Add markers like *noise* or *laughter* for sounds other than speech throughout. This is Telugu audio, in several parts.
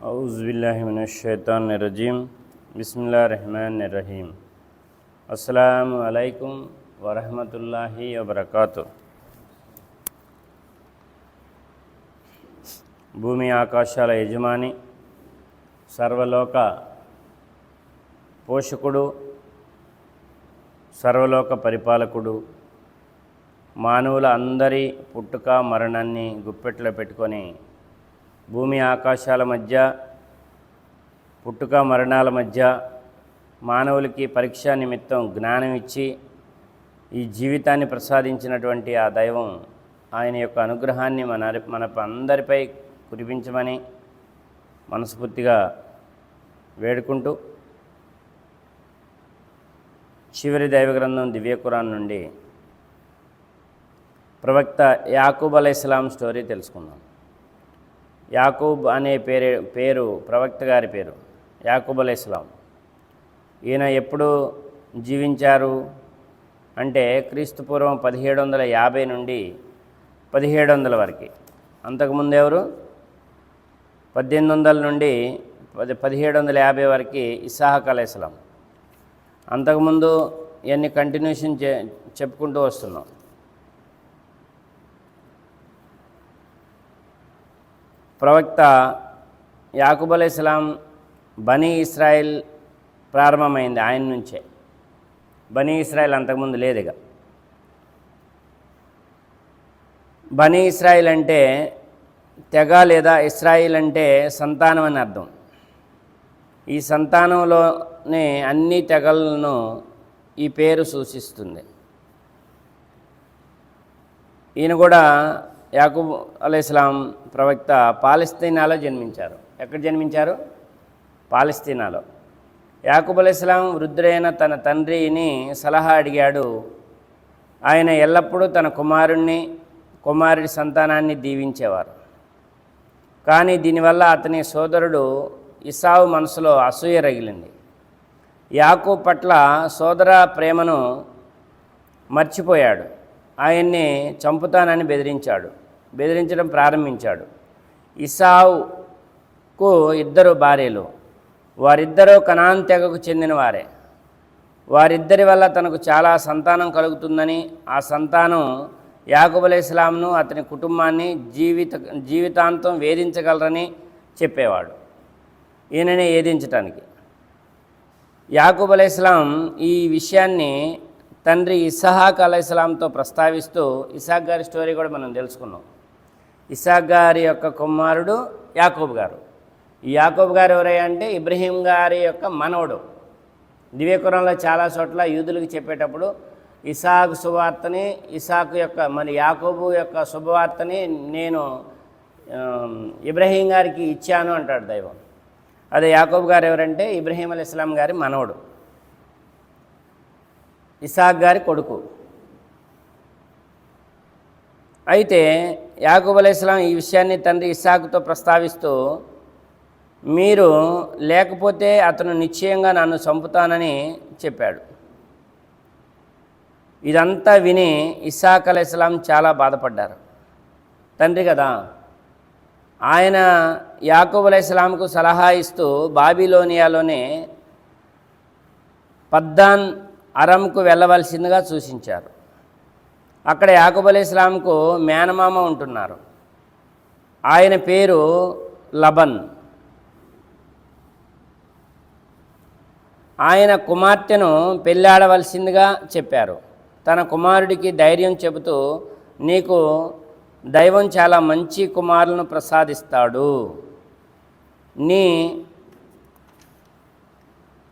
ఔజుబిల్లాహిమినషైతానిరజీం బిస్మిల్లా రెహమాన్ రహీం అస్సలం అలైకుం వరహమతుల్లాహి వబర్కాతు భూమి ఆకాశాల యజమాని సర్వలోక పోషకుడు సర్వలోక పరిపాలకుడు మానవుల అందరి పుట్టుక మరణాన్ని గుప్పెట్లో పెట్టుకొని భూమి ఆకాశాల మధ్య పుట్టుక మరణాల మధ్య మానవులకి పరీక్ష నిమిత్తం జ్ఞానం ఇచ్చి ఈ జీవితాన్ని ప్రసాదించినటువంటి ఆ దైవం ఆయన యొక్క అనుగ్రహాన్ని మన మన అందరిపై కురిపించమని మనస్ఫూర్తిగా వేడుకుంటూ చివరి దైవ గ్రంథం నుండి ప్రవక్త యాకూబ్ అలైస్లాం స్టోరీ తెలుసుకుందాం. యాకూబ్ అనే పేరు పేరు ప్రవక్త గారి పేరు యాకూబ్ అలై ఇస్లాం ఈయన ఎప్పుడు జీవించారు అంటే క్రీస్తుపూర్వం పదిహేడు వందల యాభై నుండి పదిహేడు వందల వరకు. అంతకుముందు ఎవరు? పద్దెనిమిది వందల నుండి పది పదిహేడు వందల యాభై వరకు ఇసాహక్ అలై ఇస్లాం అంతకుముందు ఇవన్నీ కంటిన్యూషన్ చె చెప్పుకుంటూ వస్తున్నాం. ప్రవక్త యాకూబ్ అలై ఇస్లాం బనీ ఇస్రాయిల్ ప్రారంభమైంది ఆయన నుంచే. బనీ ఇస్రాయిల్ అంతకుముందు లేదు ఇక బనీ ఇస్రాయిల్ అంటే తెగ లేదా ఇస్రాయిల్ అంటే సంతానం అని అర్థం. ఈ సంతానంలోనే అన్ని తెగలను ఈ పేరు సూచిస్తుంది. ఈయన కూడా యాకూబ్ అలైస్లాం ప్రవక్త పాలస్తీనాలో జన్మించారు. ఎక్కడ జన్మించారు? పాలస్తీనాలో. యాకూబ్ అలైస్లాం వృద్ధుడైన తన తండ్రిని సలహా అడిగాడు. ఆయన ఎల్లప్పుడూ తన కుమారుణ్ణి కుమారుడి సంతానాన్ని దీవించేవారు. కానీ దీనివల్ల అతని సోదరుడు ఇసావు మనసులో అసూయ రగిలింది. యాకూ పట్ల సోదర ప్రేమను మర్చిపోయాడు. ఆయన్ని చంపుతానని బెదిరించాడు. బెదిరించడం ప్రారంభించాడు. ఇసావుకు ఇద్దరు భార్యలు. వారిద్దరూ కనాన్ తెగకు చెందినవారే. వారిద్దరి వల్ల తనకు చాలా సంతానం కలుగుతుందని ఆ సంతానం యాకూబ్ ఇస్లాంను అతని కుటుంబాన్ని జీవిత జీవితాంతం వేధించగలరని చెప్పేవాడు. ఈయనని ఏదించటానికి? యాకూబ్ అలైస్లాం ఈ విషయాన్ని తండ్రి ఇసహాక్ అలైస్లాంతో ప్రస్తావిస్తూ ఇసాక్ గారి స్టోరీ కూడా మనం తెలుసుకున్నాం. ఇసాక్ గారి యొక్క కుమారుడు యాకూబ్ గారు. ఈ యాకూబ్ గారు ఎవరంటే ఇబ్రహీం గారి యొక్క మనవడు. దివ్యకురంలో చాలా చోట్ల యూదులకు చెప్పేటప్పుడు ఇసాకు శుభవార్తని ఇసాకు యొక్క మరి యాకోబు యొక్క శుభవార్తని నేను ఇబ్రహీం గారికి ఇచ్చాను అంటాడు దైవం. అదే యాకోబు గారు ఎవరంటే ఇబ్రహీం అలీ ఇస్లాం గారి మనవడు. ఇసాక్ గారి కొడుకు. అయితే యాకూబ్ ఇస్లాం ఈ విషయాన్ని తండ్రి ఇస్సాకుతో ప్రస్తావిస్తూ మీరు లేకపోతే అతను నిశ్చయంగా నన్ను చంపుతానని చెప్పాడు. ఇదంతా విని ఇస్సాక్ అలైస్లాం ఇస్లాం చాలా బాధపడ్డారు. తండ్రి కదా ఆయన యాకూబ్ అలైస్లాంకు సలహా ఇస్తూ బాబిలోనియాలోనే పద్దాన్ అరంకు వెళ్ళవలసిందిగా సూచించారు. అక్కడ యాకూబ్ అలీ ఇస్లాంకు మేనమామ ఉంటున్నారు. ఆయన పేరు లబన్. ఆయన కుమార్తెను పెళ్ళాడవలసిందిగా చెప్పారు. తన కుమారుడికి ధైర్యం చెబుతూ నీకు దైవం చాలా మంచి కుమారులను ప్రసాదిస్తాడు. నీ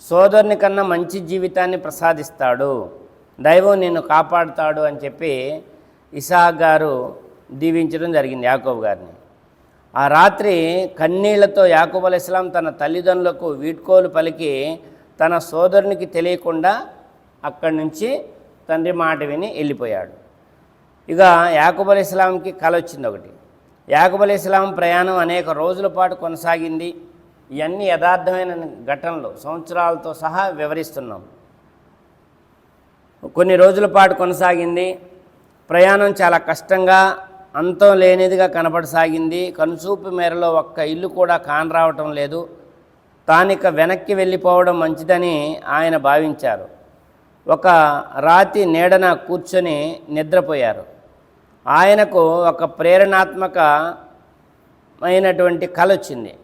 సోదరుని కన్నా మంచి జీవితాన్ని ప్రసాదిస్తాడు. దైవం నిన్ను కాపాడుతాడు అని చెప్పి ఇసాక్ గారు దీవించడం జరిగింది యాకోబ్ గారిని. ఆ రాత్రి కన్నీళ్ళతో యాకూబ్ అలైస్లాం ఇస్లాం తన తల్లిదండ్రులకు వీడ్కోలు పలికి తన సోదరునికి తెలియకుండా అక్కడి నుంచి తండ్రి మాట విని వెళ్ళిపోయాడు. ఇక యాకూబ్ అలైస్లాంకి కల వచ్చింది ఒకటి. యాకూబ్ అలైస్లాం ఇస్లాం ప్రయాణం అనేక రోజుల పాటు కొనసాగింది. ఇవన్నీ యథార్థమైన ఘటనలు సంవత్సరాలతో సహా వివరిస్తున్నాం. కొన్ని రోజుల పాటు కొనసాగింది. ప్రయాణం చాలా కష్టంగా అంతం లేనిదిగా కనపడసాగింది కనుసూపు మేరలో ఒక్క ఇల్లు కూడా కానరావటం లేదు. తానిక వెనక్కి వెళ్ళిపోవడం మంచిదని ఆయన భావించారు. ఒక రాతి నీడన కూర్చొని నిద్రపోయారు. ఆయనకు ఒక ప్రేరణాత్మకమైనటువంటి కళ వచ్చింది.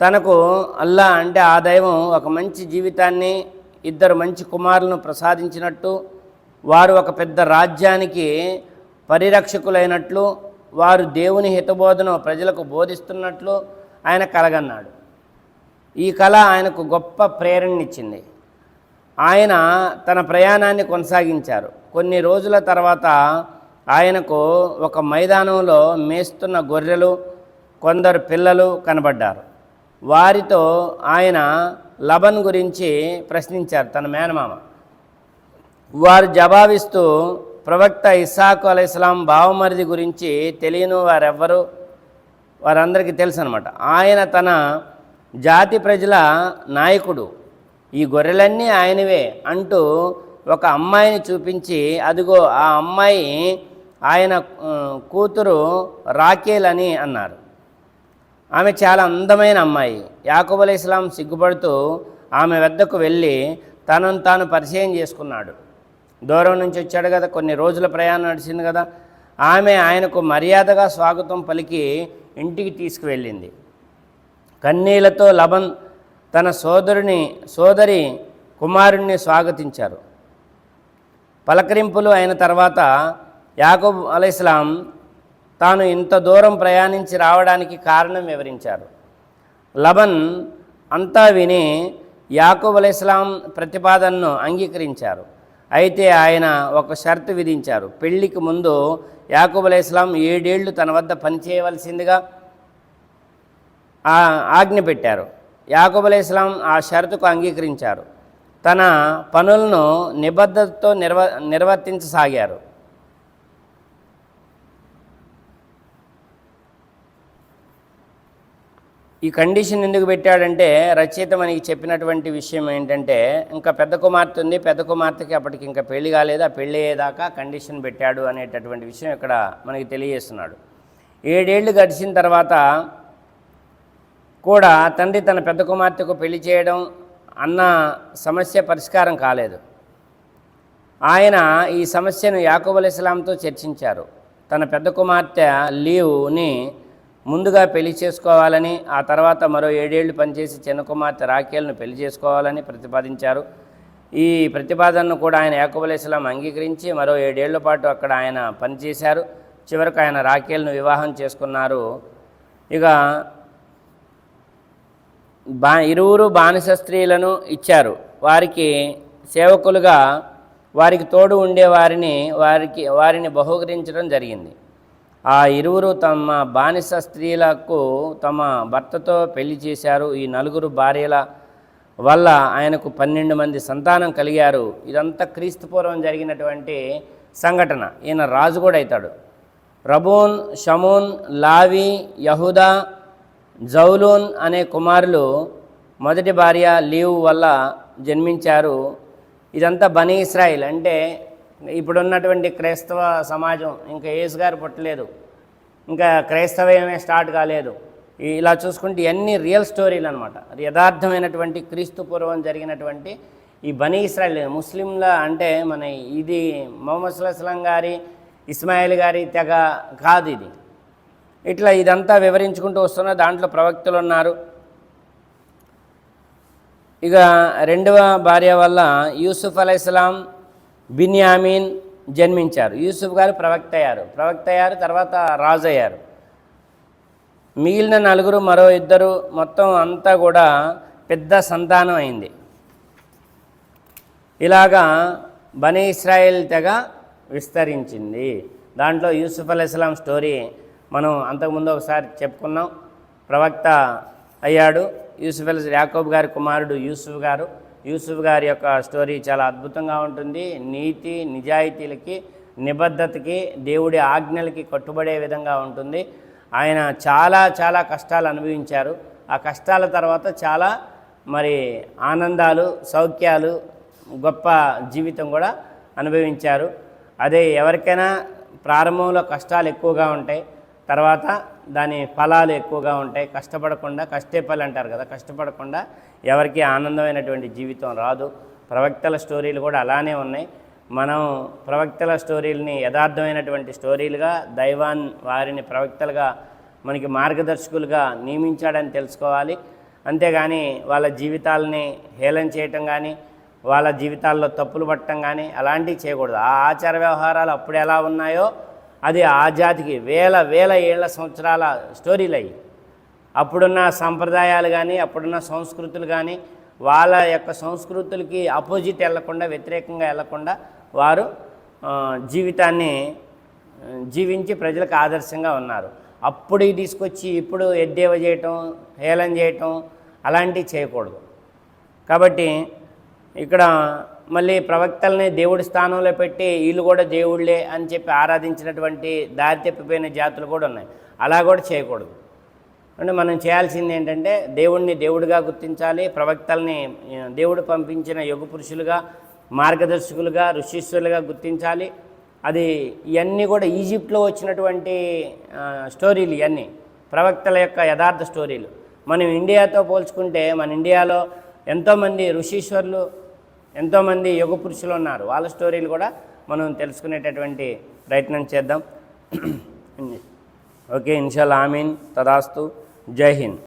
తనకు అల్లా అంటే ఆ దైవం ఒక మంచి జీవితాన్ని ఇద్దరు మంచి కుమారులను ప్రసాదించినట్టు వారు ఒక పెద్ద రాజ్యానికి పరిరక్షకులైనట్లు వారు దేవుని హితబోధను ప్రజలకు బోధిస్తున్నట్లు ఆయన కలగన్నాడు. ఈ కళ ఆయనకు గొప్ప ప్రేరణనిచ్చింది. ఆయన తన ప్రయాణాన్ని కొనసాగించారు. కొన్ని రోజుల తర్వాత ఆయనకు ఒక మైదానంలో మేస్తున్న గొర్రెలు కొందరు పిల్లలు కనబడ్డారు. వారితో ఆయన లబన్ గురించి ప్రశ్నించారు తన మేనమామ. వారు జవాబిస్తూ ప్రవక్త ఇస్సాకు అలైస్లాం బావమరిది గురించి తెలియని వారెవ్వరు వారందరికీ తెలుసు అనమాట ఆయన తన జాతి ప్రజల నాయకుడు. ఈ గొర్రెలన్నీ ఆయనవే అంటూ ఒక అమ్మాయిని చూపించి అదిగో ఆ అమ్మాయి ఆయన కూతురు రాకేల్ అని అన్నారు. ఆమె చాలా అందమైన అమ్మాయి. యాకూబ్ అలీ ఇస్లాం సిగ్గుపడుతూ ఆమె వద్దకు వెళ్ళి తనను తాను పరిచయం చేసుకున్నాడు. దూరం నుంచి వచ్చాడు కదా కొన్ని రోజుల ప్రయాణం నడిచింది కదా. ఆమె ఆయనకు మర్యాదగా స్వాగతం పలికి ఇంటికి తీసుకువెళ్ళింది. కన్నీళ్ళతో లబన్ తన సోదరుని సోదరి కుమారుణ్ణి స్వాగతించారు. పలకరింపులు అయిన తర్వాత యాకూబ్ అలైస్లాం తాను ఇంత దూరం ప్రయాణించి రావడానికి కారణం వివరించారు. లబన్ అంతా విని యాకూబ్ అలైస్లాం ప్రతిపాదనను అంగీకరించారు. అయితే ఆయన ఒక షరతు విధించారు. పెళ్ళికి ముందు యాకూబ్ అలైస్లాం ఏడేళ్ళు తన వద్ద పనిచేయవలసిందిగా ఆజ్ఞ పెట్టారు. యాకూబ్ అలైస్లాం ఆ షరతుకు అంగీకరించారు. తన పనులను నిబద్ధతతో నిర్వ నిర్వర్తించసాగారు. ఈ కండిషన్ ఎందుకు పెట్టాడంటే రచయిత మనకి చెప్పినటువంటి విషయం ఏంటంటే ఇంకా పెద్ద కుమార్తె ఉంది పెద్ద కుమార్తెకి అప్పటికి ఇంకా పెళ్ళి కాలేదు ఆ పెళ్ళి అయ్యేదాకా కండిషన్ పెట్టాడు అనేటటువంటి విషయం ఇక్కడ మనకి తెలియజేస్తున్నాడు. ఏడేళ్ళు గడిచిన తర్వాత కూడా తండ్రి తన పెద్ద కుమార్తెకు పెళ్ళి చేయడం అన్న సమస్య పరిష్కారం కాలేదు. ఆయన ఈ సమస్యను యాకూబ్ అలీ ఇస్లాంతో చర్చించారు. తన పెద్ద కుమార్తె లీవ్ని ముందుగా పెళ్ళి చేసుకోవాలని ఆ తర్వాత మరో ఏడేళ్ళు పనిచేసి చిన్న కుమార్తె రాకేల్ను పెళ్ళి చేసుకోవాలని ప్రతిపాదించారు. ఈ ప్రతిపాదనను కూడా ఆయన యాకూబ్ ఇస్లాం అంగీకరించి మరో ఏడేళ్ళ పాటు అక్కడ ఆయన పనిచేశారు. చివరకు ఆయన రాకేల్ను వివాహం చేసుకున్నారు. ఇక బా ఇరువురు బానిస స్త్రీలను ఇచ్చారు. వారికి సేవకులుగా వారికి తోడు ఉండే వారిని వారికి వారిని బహుకరించడం జరిగింది. ఆ ఇరువురు తమ బానిస స్త్రీలకు తమ భర్తతో పెళ్ళి చేశారు. ఈ నలుగురు భార్యల వల్ల ఆయనకు పన్నెండు మంది సంతానం కలిగారు. ఇదంతా క్రీస్తుపూర్వం జరిగినటువంటి సంఘటన. ఈయన రాజు కూడా అవుతాడు. రబూన్ షమూన్ లావి యహుదా జౌలూన్ అనే కుమారులు మొదటి భార్య లీవ్ వల్ల జన్మించారు. ఇదంతా బనీ ఇస్రాయిల్. అంటే ఇప్పుడున్నటువంటి క్రైస్తవ సమాజం ఇంకా యేసు గారు పుట్టలేదు. ఇంకా క్రైస్తవమే స్టార్ట్ కాలేదు. ఇలా చూసుకుంటే ఇవన్నీ రియల్ స్టోరీలు అనమాట యథార్థమైనటువంటి క్రీస్తు పూర్వం జరిగినటువంటి ఈ బనీ ఇస్రాయల్ ముస్లింల అంటే మన ఇది మొహమ్మద్ అస్లం గారి ఇస్మాయిల్ గారి తెగ కాదు ఇది. ఇట్లా ఇదంతా వివరించుకుంటూ వస్తున్న దాంట్లో ప్రవక్తలు ఉన్నారు. ఇక రెండవ భార్య వల్ల యూసుఫ్ అలైస్లాం బిన్యామీన్ జన్మించారు. యూసుఫ్ గారు ప్రవక్త అయ్యారు ప్రవక్త అయ్యారు తర్వాత రాజు అయ్యారు మిగిలిన నలుగురు మరో ఇద్దరు మొత్తం అంతా కూడా పెద్ద సంతానం అయింది. ఇలాగా బనీ ఇస్రాయిల్ తెగ విస్తరించింది. దాంట్లో యూసుఫ్ అలైస్లాం స్టోరీ మనం అంతకుముందు ఒకసారి చెప్పుకున్నాం. ప్రవక్త అయ్యాడు. యూసుఫ్ అలీ యాకోబ్ గారి కుమారుడు యూసుఫ్ గారు. యూసుఫ్ గారి యొక్క స్టోరీ చాలా అద్భుతంగా ఉంటుంది. నీతి నిజాయితీలకి నిబద్ధతకి దేవుడి ఆజ్ఞలకి కట్టుబడే విధంగా ఉంటుంది. ఆయన చాలా చాలా కష్టాలు అనుభవించారు. ఆ కష్టాల తర్వాత చాలా మరి ఆనందాలు సౌఖ్యాలు గొప్ప జీవితం కూడా అనుభవించారు. అదే ఎవరికైనా ప్రారంభంలో కష్టాలు ఎక్కువగా ఉంటాయి. తర్వాత దాని ఫలాలు ఎక్కువగా ఉంటాయి. కష్టపడకుండా కష్టే ఫలి అంటారు కదా కష్టపడకుండా ఎవరికి ఆనందమైనటువంటి జీవితం రాదు. ప్రవక్తల స్టోరీలు కూడా అలానే ఉన్నాయి. మనం ప్రవక్తల స్టోరీలని యథార్థమైనటువంటి స్టోరీలుగా దైవాన్ వారిని ప్రవక్తలుగా మనకి మార్గదర్శకులుగా నియమించాడని తెలుసుకోవాలి. అంతేగాని వాళ్ళ జీవితాలని హేళన చేయటం కానీ వాళ్ళ జీవితాల్లో తప్పులు పట్టడం కానీ అలాంటివి చేయకూడదు. ఆ ఆచార వ్యవహారాలు అప్పుడు ఎలా ఉన్నాయో అది ఆ జాతికి వేల వేల ఏళ్ళ సంవత్సరాల స్టోరీలు అయ్యి అప్పుడున్న సంప్రదాయాలు కానీ అప్పుడున్న సంస్కృతులు కానీ వాళ్ళ యొక్క సంస్కృతులకి అపోజిట్ వెళ్ళకుండా వ్యతిరేకంగా వెళ్ళకుండా వారు జీవితాన్ని జీవించి ప్రజలకు ఆదర్శంగా ఉన్నారు. అప్పుడు తీసుకొచ్చి ఇప్పుడు ఎద్దేవ చేయటం హేళన చేయటం అలాంటివి చేయకూడదు. కాబట్టి ఇక్కడ మళ్ళీ ప్రవక్తల్ని దేవుడి స్థానంలో పెట్టి వీళ్ళు కూడా దేవుళ్ళే అని చెప్పి ఆరాధించినటువంటి దారి తప్పిపోయిన జాతులు కూడా ఉన్నాయి. అలా కూడా చేయకూడదు. అంటే మనం చేయాల్సింది ఏంటంటే దేవుణ్ణి దేవుడిగా గుర్తించాలి ప్రవక్తల్ని దేవుడు పంపించిన యుగ పురుషులుగా మార్గదర్శకులుగా ఋషీశ్వరులుగా గుర్తించాలి. అది ఇవన్నీ కూడా ఈజిప్ట్లో వచ్చినటువంటి స్టోరీలు ఇవన్నీ. ప్రవక్తల యొక్క యథార్థ స్టోరీలు. మనం ఇండియాతో పోల్చుకుంటే మన ఇండియాలో ఎంతోమంది ఋషీశ్వరులు ఎంతోమంది యుగ పురుషులు ఉన్నారు. వాళ్ళ స్టోరీలు కూడా మనం తెలుసుకునేటటువంటి ప్రయత్నం చేద్దాం. *clears throat* ఓకే ఇన్షాల్ ఆమీన్. తదాస్తు. జై హింద్.